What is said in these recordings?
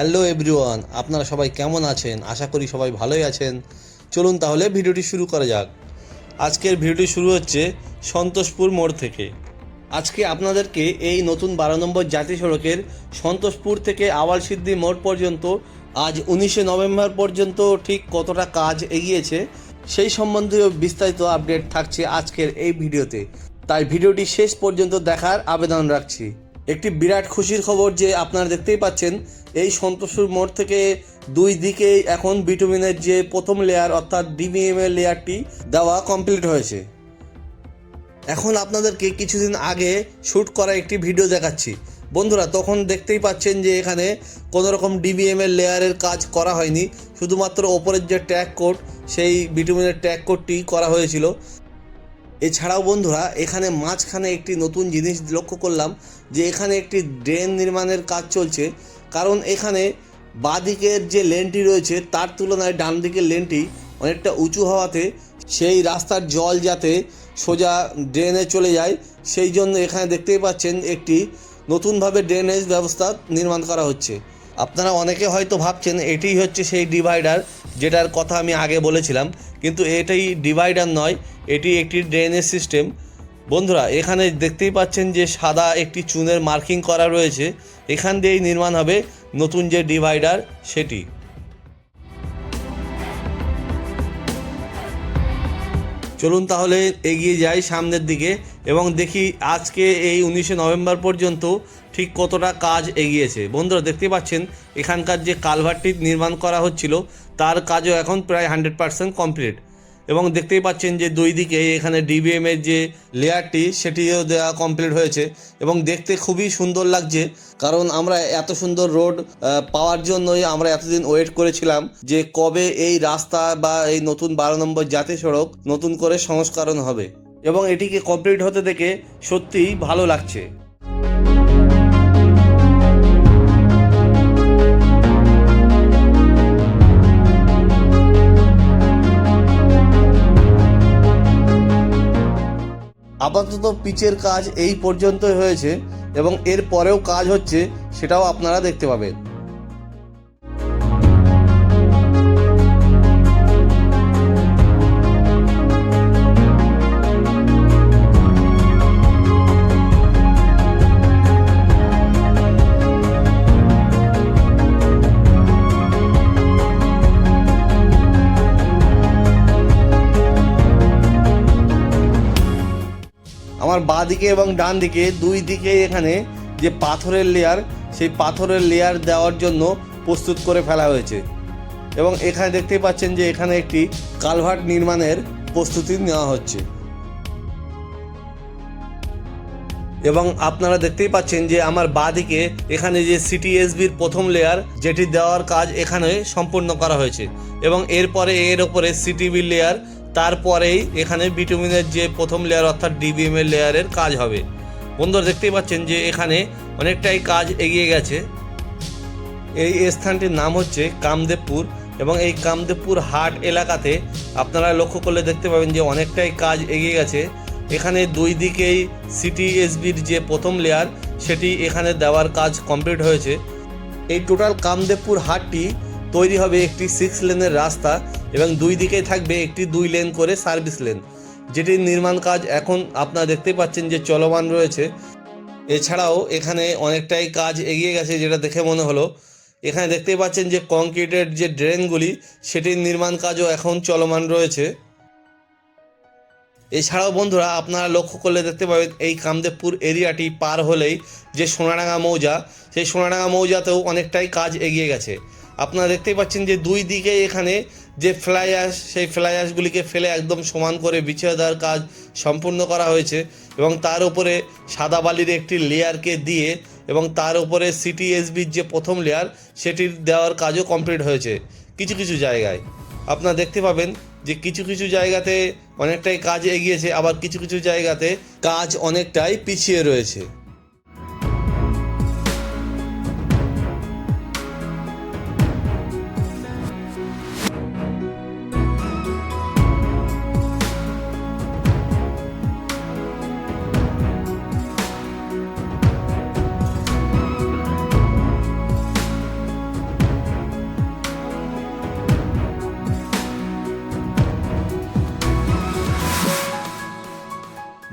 Hello everyone, আপনারা সবাই কেমন আছেন? আশা করি সবাই ভালোই আছেন। চলুন তাহলে ভিডিওটি শুরু করা যাক। আজকের ভিডিওটি শুরু হচ্ছে সন্তোষপুর মোড় থেকে। আজকে আপনাদেরকে এই নতুন বারো নম্বর জাতীয় সড়কের সন্তোষপুর থেকে আওয়াল সিদ্ধি মোড় পর্যন্ত, আজ উনিশে নভেম্বর পর্যন্ত ঠিক কতটা কাজ এগিয়েছে, সেই সম্বন্ধীয় বিস্তারিত আপডেট থাকছে আজকের এই ভিডিওতে। তাই ভিডিওটি শেষ পর্যন্ত দেখার আবেদন রাখছি। একটি বিরাট খুশির খবর যে আপনারা দেখতেই পাচ্ছেন, এই সন্তোষপুর মোড় থেকে দুই দিকেই এখন বিটুমিনের যে প্রথম লেয়ার অর্থাৎ ডিবিএম এর লেয়ারটি দেওয়া কমপ্লিট হয়েছে। এখন আপনাদেরকে কিছুদিন আগে শ্যুট করা একটি ভিডিও দেখাচ্ছি। বন্ধুরা, তখন দেখতেই পাচ্ছেন যে এখানে কোনো রকম ডিবিএম এর লেয়ারের কাজ করা হয়নি। শুধুমাত্র ওপরের যে ট্যাগ কোড সেই বিটুমিনের ট্যাগ কোডটি করা হয়েছিল। এছাড়াও বন্ধুরা, এখানে মাঝখানে একটি নতুন জিনিস লক্ষ্য করলাম, যে এখানে একটি ড্রেন নির্মাণের কাজ চলছে। কারণ এখানে বাঁদিকের যে লেনটি রয়েছে, তার তুলনায় ডান দিকের লেনটি অনেকটা উঁচু হওয়াতে সেই রাস্তার জল যাতে সোজা ড্রেনে চলে যায়, সেই জন্য এখানে দেখতেই পাচ্ছেন একটি নতুনভাবে ড্রেনেজ ব্যবস্থা নির্মাণ করা হচ্ছে। আপনারা অনেকে হয়তো ভাবছেন, এটিই হচ্ছে সেই ডিভাইডার। যেটার কথা আমি আগে বলেছিলাম, কিন্তু এটাই ডিভাইডার নয়, এটি একটি ড্রেনেজ সিস্টেম বন্ধুরা, এখানে দেখতেই পাচ্ছেন যে সাদা একটি চুনের মার্কিং করা রয়েছে। এখান দিয়েই নির্মাণ হবে নতুন যে ডিভাইডার সেটি। চলুন তাহলে এগিয়ে যাই সামনের দিকে এবং দেখি আজকে এই উনিশে নভেম্বর পর্যন্ত ঠিক কতটা কাজ এগিয়েছে। বন্ধুরা দেখতে পাচ্ছেন, এখানকার যে কালভারটি নির্মাণ করা হচ্ছিল তার কাজও এখন প্রায় হান্ড্রেড পার্সেন্ট কমপ্লিট। এবং দেখতেই পাচ্ছেন যে দুই দিকে এখানে ডিবিএম এর যে লেয়ারটি, সেটিও দেওয়া কমপ্লিট হয়েছে। এবং দেখতে খুবই সুন্দর লাগছে, কারণ আমরা এত সুন্দর রোড পাওয়ার জন্যই আমরা এতদিন ওয়েট করেছিলাম যে কবে এই রাস্তা বা এই নতুন বারো নম্বর জাতীয় সড়ক নতুন করে সংস্করণ হবে। এবং এটিকে কমপ্লিট হতে দেখে সত্যিই ভালো লাগছে। আপাতত পিচের কাজ এই পর্যন্তই হয়েছে এবং এর পরেও কাজ হচ্ছে, সেটাও আপনারা দেখতে পাবেন। আমার বাঁ দিকে এবং ডান দিকে, দুই দিকে এখানে যে পাথরের লেয়ার সেই পাথরের লেয়ার দেওয়ার জন্য প্রস্তুত করে ফেলা হয়েছে। এবং এখানে দেখতেই পাচ্ছেন যে এখানে একটি কালভার্ট নির্মাণের প্রস্তুতি নেওয়া হচ্ছে। এবং আপনারা দেখতেই পাচ্ছেন যে আমার বাঁ দিকে এখানে যে সিটিএসবির প্রথম লেয়ার যেটি দেওয়ার কাজ এখানে সম্পূর্ণ করা হয়েছে। এবং এরপরে এর ওপরে সিটিবি লেয়ার তারপরেই এখানে বিটুমিনের যে প্রথম লেয়ার অর্থাৎ ডিবিএম এর লেয়ারের কাজ হবে। বন্ধুরা, দেখতেই পাচ্ছেন যে এখানে অনেকটাই কাজ এগিয়ে গেছে। এই স্থানটির নাম হচ্ছে কামদেবপুর এবং এই কামদেবপুর হাট এলাকাতে আপনারা লক্ষ্য করলে দেখতে পাবেন যে অনেকটাই কাজ এগিয়ে গেছে। এখানে দুই দিকেই সিটি সিটিএসবির যে প্রথম লেয়ার সেটি এখানে দেওয়ার কাজ কমপ্লিট হয়েছে। এই টোটাল কামদেবপুর হাটটি তৈরি হবে একটি সিক্স লেনের রাস্তা। এবং দুই দিকেই থাকবে একটি দুই লেন করে সার্ভিস লেন। যেটির নির্মাণ কাজ এখন আপনারা দেখতেই পাচ্ছেন যে চলমান রয়েছে। এছাড়াও এখানে অনেকটাই কাজ এগিয়ে গেছে যেটা দেখে মনে হলো। এখানে দেখতে পাচ্ছেন যে কংক্রিটের যে ড্রেনগুলি, সেটির নির্মাণ কাজও এখন চলমান রয়েছে। এছাড়াও বন্ধুরা, আপনারা লক্ষ্য করলে দেখতে পাবেন এই কামদেবপুর এরিয়াটি পার হলেই যে সোনাডাঙ্গা মৌজা, সেই সোনাডাঙ্গা মৌজাতেও অনেকটাই কাজ এগিয়ে গেছে। আপনারা দেখতেই পাচ্ছেন যে দুই দিকে এখানে যে ফ্লাই অ্যাশ সেই ফ্লাই অ্যাশগুলিকে ফেলে একদম সমান করে বিছিয়ে দেওয়ার কাজ সম্পূর্ণ করা হয়েছে এবং তার উপরে সাদা বালির একটি লেয়ারকে দিয়ে এবং তার উপরে সিটিএসবির যে প্রথম লেয়ার সেটির দেওয়ার কাজও কমপ্লিট হয়েছে কিছু কিছু জায়গায়। আপনারা দেখতে পাবেন যে কিছু কিছু জায়গাতে অনেকটাই কাজ এগিয়েছে, আবার কিছু কিছু জায়গাতে কাজ অনেকটাই পিছিয়ে রয়েছে।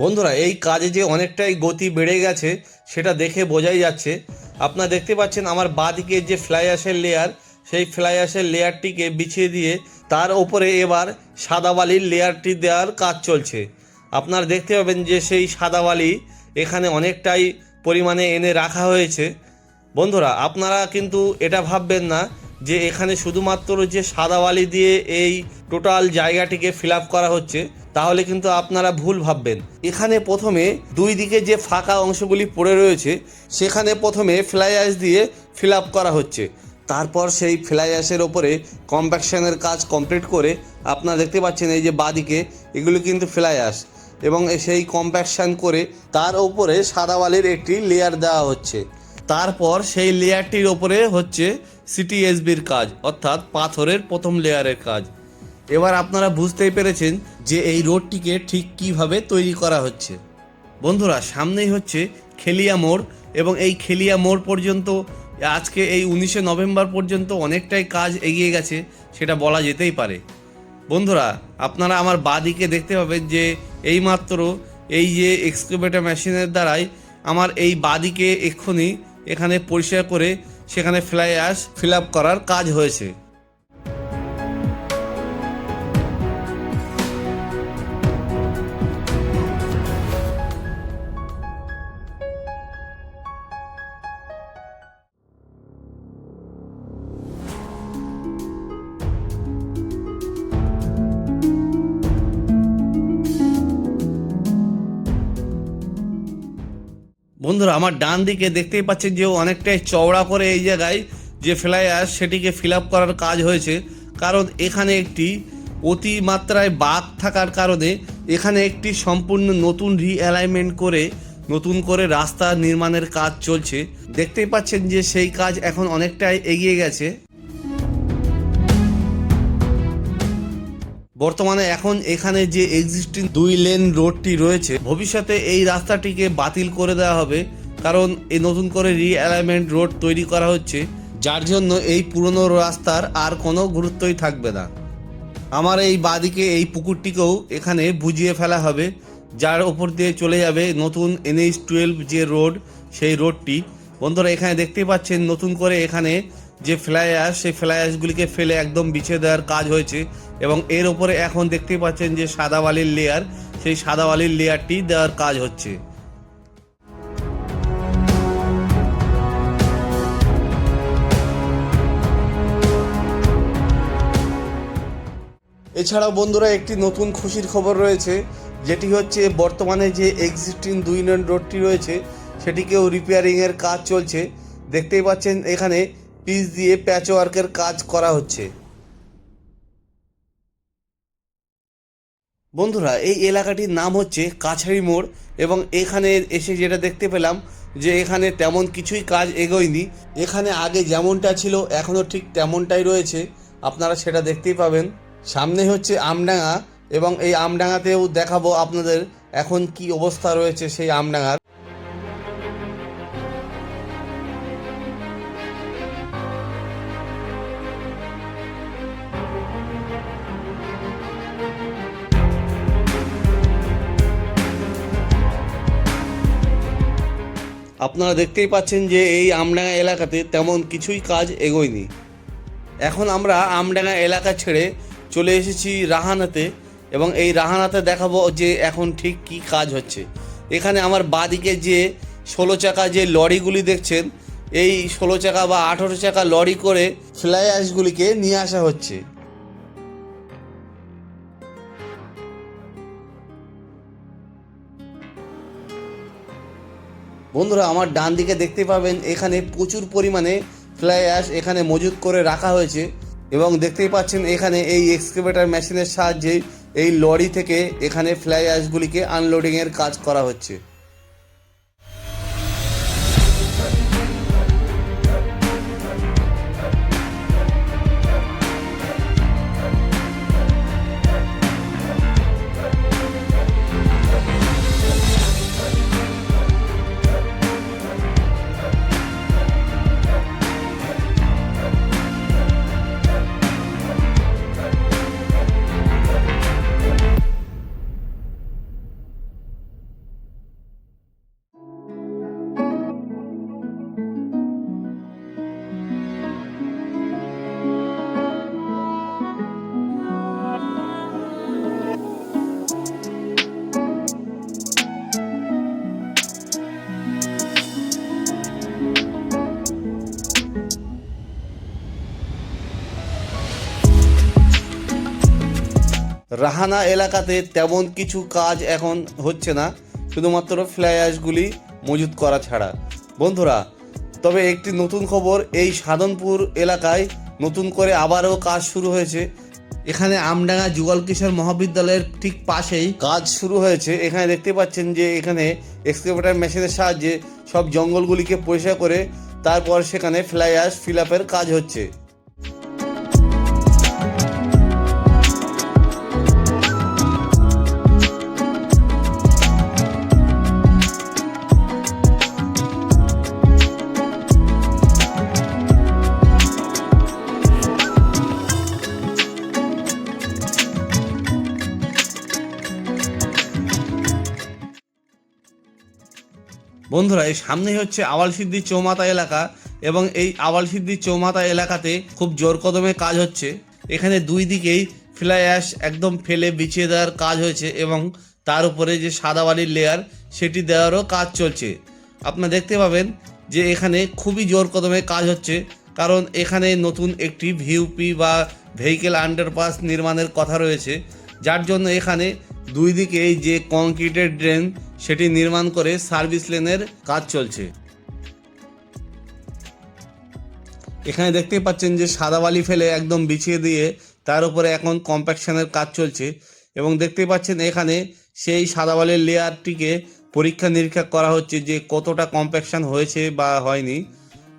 বন্ধুরা, এই কাজে যে অনেকটাই গতি বেড়ে গেছে, সেটা দেখে বোঝাই যাচ্ছে। আপনারা দেখতে পাচ্ছেন আমার বাঁদিকে যে ফ্লাই অ্যাশের লেয়ার সেই ফ্লাই অ্যাশের লেয়ারটিকে বিছিয়ে দিয়ে তার ওপরে এবার সাদা বালির লেয়ারটি দেওয়ার কাজ চলছে। আপনারা দেখতে পাবেন যে সেই সাদা বালি এখানে অনেকটাই পরিমাণে এনে রাখা হয়েছে। বন্ধুরা, আপনারা কিন্তু এটা ভাববেন না যে এখানে শুধুমাত্র যে সাদা বালি দিয়ে এই টোটাল জায়গাটিকে ফিল করা হচ্ছে, তাহলে কিন্তু আপনারা ভুল ভাববেন। এখানে প্রথমে দুই দিকে যে ফাঁকা অংশগুলি পড়ে রয়েছে, সেখানে প্রথমে ফ্লাই অ্যাশ দিয়ে ফিল করা হচ্ছে। তারপর সেই ফ্লাই অ্যাশের ওপরে কম্প্যাকশনের কাজ কমপ্লিট করে আপনারা দেখতে পাচ্ছেন এই যে বাদিকে এগুলো কিন্তু ফ্লাই অ্যাশ এবং সেই কম্প্যাকশন করে তার ওপরে সাদা একটি লেয়ার দেওয়া হচ্ছে। তারপর সেই লেয়ারটির ওপরে হচ্ছে সিটিএসবির কাজ, অর্থাৎ পাথরের প্রথম লেয়ারের কাজ। এবার আপনারা বুঝতেই পেরেছেন যে এই রোডটিকে ঠিক কীভাবে তৈরি করা হচ্ছে। বন্ধুরা, সামনেই হচ্ছে খেলিয়া মোড় এবং এই খেলিয়া মোড় পর্যন্ত, আজকে এই উনিশে নভেম্বর পর্যন্ত অনেকটাই কাজ এগিয়ে গেছে, সেটা বলা যেতেই পারে। বন্ধুরা, আপনারা আমার বাদিকে দেখতে পাবেন যে এইমাত্র এই যে এক্সকেভেটর মেশিনের দ্বারাই আমার এই বাদিকে এক্ষুনি এখানে পরিষ্কার করে সেখানে ফ্লাই অ্যাশ ফিল করার কাজ হয়েছে। বন্ধুরা, আমার ডান দিকে দেখতেই পাচ্ছেন যে অনেকটাই চওড়া করে এই জায়গায় যে ফ্লাই আস সেটিকে ফিল করার কাজ হয়েছে। কারণ এখানে একটি অতিমাত্রায় বাঘ থাকার কারণে এখানে একটি সম্পূর্ণ নতুন রিঅ্যালাইনমেন্ট করে, নতুন করে রাস্তা নির্মাণের কাজ চলছে। দেখতেই পাচ্ছেন যে সেই কাজ এখন অনেকটাই এগিয়ে গেছে। বর্তমানে এখন এখানে যে এক্সিস্টিং দুই লেন রোডটি রয়েছে, ভবিষ্যতে এই রাস্তাটিকে বাতিল করে দেওয়া হবে। কারণ এই নতুন করে রিঅ্যালাইনমেন্ট রোড তৈরি করা হচ্ছে, যার জন্য এই পুরনো রাস্তার আর কোনো গুরুত্বই থাকবে না। আমার এই বাদিকে এই পুকুরটিকেও এখানে বুঝিয়ে ফেলা হবে, যার ওপর দিয়ে চলে যাবে নতুন এনএইচ টুয়েলভ যে রোড সেই রোডটি বন্ধুরা, এখানে দেখতেই পাচ্ছেন নতুন করে এখানে যে ফ্লাই অ্যাশ সেই ফ্লাই অ্যাশগুলিকে ফেলে একদম বিছিয়ে দেওয়ার কাজ হয়েছে এবং এর ওপরে এখন দেখতেই পাচ্ছেন যে সাদা বালির লেয়ার সেই সাদা বালির লেয়ারটি দেওয়ার কাজ হচ্ছে। এছাড়াও বন্ধুরা, একটি নতুন খুশির খবর রয়েছে, যেটি হচ্ছে বর্তমানে যে এক্সিস্টিং দুই লেন রোডটি রয়েছে, সেটিকেও রিপেয়ারিংয়ের কাজ চলছে। দেখতেই পাচ্ছেন এখানে পিচ দিয়ে প্যাচ ওয়ার্কের কাজ করা হচ্ছে। বন্ধুরা, এই এলাকাটির নাম হচ্ছে কাছারি মোড় এবং এখানে এসে যেটা দেখতে পেলাম যে এখানে তেমন কিছুই কাজ এগোয়নি। এখানে আগে যেমনটা ছিল এখনও ঠিক তেমনটাই রয়েছে। আপনারা সেটা দেখতেই পাবেন। সামনে হচ্ছে আমডাঙ্গা এবং এই আমডাঙ্গাতেও দেখাবো আপনাদের এখন কি অবস্থা রয়েছে সেই আমডাঙ্গার। আপনারা দেখতেই পাচ্ছেন যে এই আমডাঙ্গা এলাকাতে তেমন কিছুই কাজ এগোয়নি। এখন আমরা আমডাঙ্গা এলাকা ছেড়ে চলে এসেছি রাহানাতে এবং এই রাহানাতে দেখাবো যে এখন ঠিক কি কাজ হচ্ছে। এখানে আমার বাদিকে যে ষোলো চাকা যে লরিগুলি দেখছেন, এই ষোলো চাকা বা আঠেরো চাকা লরি করে ফ্লাই অ্যাশগুলিকে নিয়ে আসা হচ্ছে। বন্ধুরা, আমার ডান দিকে দেখতে পাবেন, এখানে প্রচুর পরিমাণে ফ্লাই অ্যাশ এখানে মজুত করে রাখা হয়েছে। এবং দেখতেই পাচ্ছেন, এখানে এই এক্সকেভেটার মেশিনের সাহায্যে এই লরি থেকে এখানে ফ্লাই অ্যাশগুলিকে আনলোডিংয়ের কাজ করা হচ্ছে। রাহানা এলাকাতে তেমন কিছু কাজ এখন হচ্ছে না, শুধুমাত্র ফ্লাই অ্যাশগুলি মজুত করা ছাড়া। বন্ধুরা, তবে একটি নতুন খবর, এই সাধনপুর এলাকায় নতুন করে আবারও কাজ শুরু হয়েছে। এখানে আমডাঙ্গা যুগল কিশোর মহাবিদ্যালয়ের ঠিক পাশেই কাজ শুরু হয়েছে। এখানে দেখতে পাচ্ছেন যে এখানে এক্সকেভেটার মেশিনের সাহায্যে সব জঙ্গলগুলিকে পরিষ্কার করে তারপর সেখানে ফ্লাই অ্যাশ ফিল আপের কাজ হচ্ছে। বন্ধুরা, এই সামনেই হচ্ছে আওয়াল আওয়ালসিদ্ধি চৌমাতা এলাকা এবং এই আওয়ালসিদ্ধি চৌমাতা এলাকাতে খুব জোর কদমে কাজ হচ্ছে। এখানে দুই দিকেই ফ্লাই অ্যাশ একদম ফেলে বিছিয়ে দেওয়ার কাজ হয়েছে এবং তার উপরে যে সাদা বালির লেয়ার সেটি দেওয়ারও কাজ চলছে। আপনারা দেখতে পাবেন যে এখানে খুবই জোর কদমে কাজ হচ্ছে, কারণ এখানে নতুন একটি ভিউপি বা ভেহিকেল আন্ডারপাস নির্মাণের কথা রয়েছে। যার জন্য এখানে দুই দিকে এই যে কংক্রিটের ড্রেন, সেটি নির্মাণ করে সার্ভিস লেনের কাজ চলছে। এখানে দেখতেই পাচ্ছেন যে সাদা বালি ফেলে একদম বিছিয়ে দিয়ে তার উপরে এখন কম্প্যাকশনের কাজ চলছে এবং দেখতেই পাচ্ছেন এখানে সেই সাদা বালির লেয়ারটিকে পরীক্ষা নিরীক্ষা করা হচ্ছে যে কতটা কম্প্যাকশন হয়েছে বা হয়নি।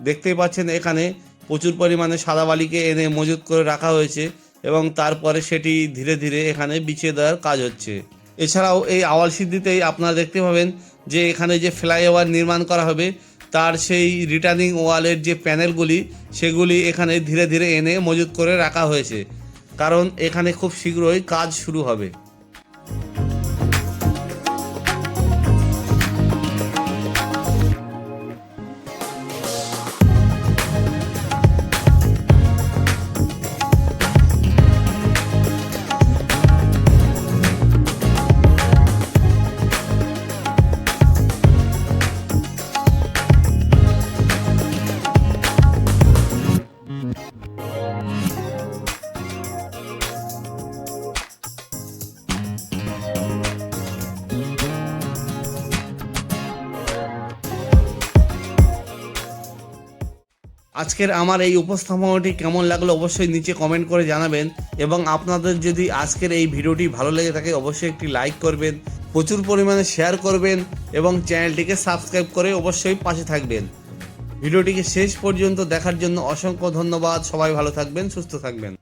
দেখতেই পাচ্ছেন এখানে প্রচুর পরিমাণে সাদা বালিকে এনে মজুত করে রাখা হয়েছে। এবং তারপরে সেটি ধীরে ধীরে এখানে বিছিয়ে দেওয়ার কাজ হচ্ছে। এছাড়াও এই আওয়াল সিদ্ধিতেই আপনারা দেখতে পাবেন যে এখানে যে ফ্লাইওভার নির্মাণ করা হবে, তার সেই রিটার্নিং ওয়ালের যে প্যানেলগুলি, সেগুলি এখানে ধীরে ধীরে এনে মজুত করে রাখা হয়েছে। কারণ এখানে খুব শীঘ্রই কাজ শুরু হবে। আজকের আমার এই উপস্থাপনাটি কেমন লাগল অবশ্যই নিচে কমেন্ট করে জানাবেন এবং আপনাদের যদি আজকের এই ভিডিওটি ভালো লেগে থাকে অবশ্যই একটি লাইক করবেন, প্রচুর পরিমাণে শেয়ার করবেন এবং চ্যানেলটিকে সাবস্ক্রাইব করে অবশ্যই পাশে থাকবেন। ভিডিওটিকে শেষ পর্যন্ত দেখার জন্য অসংখ্য ধন্যবাদ, সবাই ভালো থাকবেন, সুস্থ থাকবেন।